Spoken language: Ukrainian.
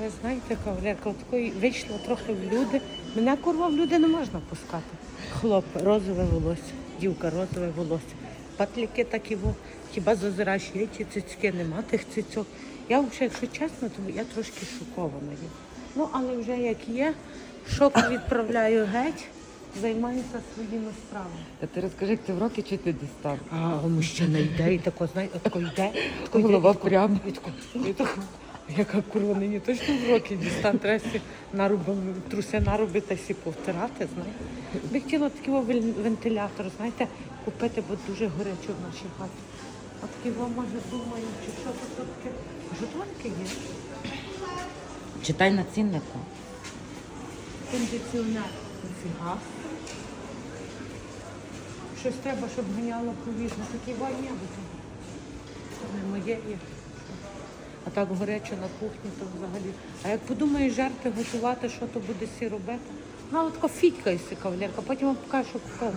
Ви знаєте, кавалерка, такої вийшла трохи в люди. Мене курва в люди не можна пускати. Хлоп, розове волосся, дівка, розове волосся. Патліки такі во, хіба зазираєш, є ті цицьки, нема тих цицьок. Я взагалі, якщо чесно, то я трошки шокована є. Ну, але вже як є, шок відправляю геть, займаюся своїми справами. Та ти розкажи, як ти в роки чи ти дістав? А мужчина йде і тако, знає, тако йде, тако йде, Голова прямо. Яка курва нині точно в роки дістан, треба наруби, труси наруби та сі повтирати, знаєте. Би хотіла такий вентилятор, знаєте, купити, бо дуже горячо в нашій хаті. А такий во, може, думаю, чи що тут таке. Житонки є, Читай на ціннику. кондиціонер. Фіга. Щось треба, щоб ганяло повітря. Такі бо то не моє є. А так горячо на кухні, то взагалі. А як подумаєш жарти готувати, що то буде сі робити? Ну, от фітька із кавалерка, потім вам покажу, що купила.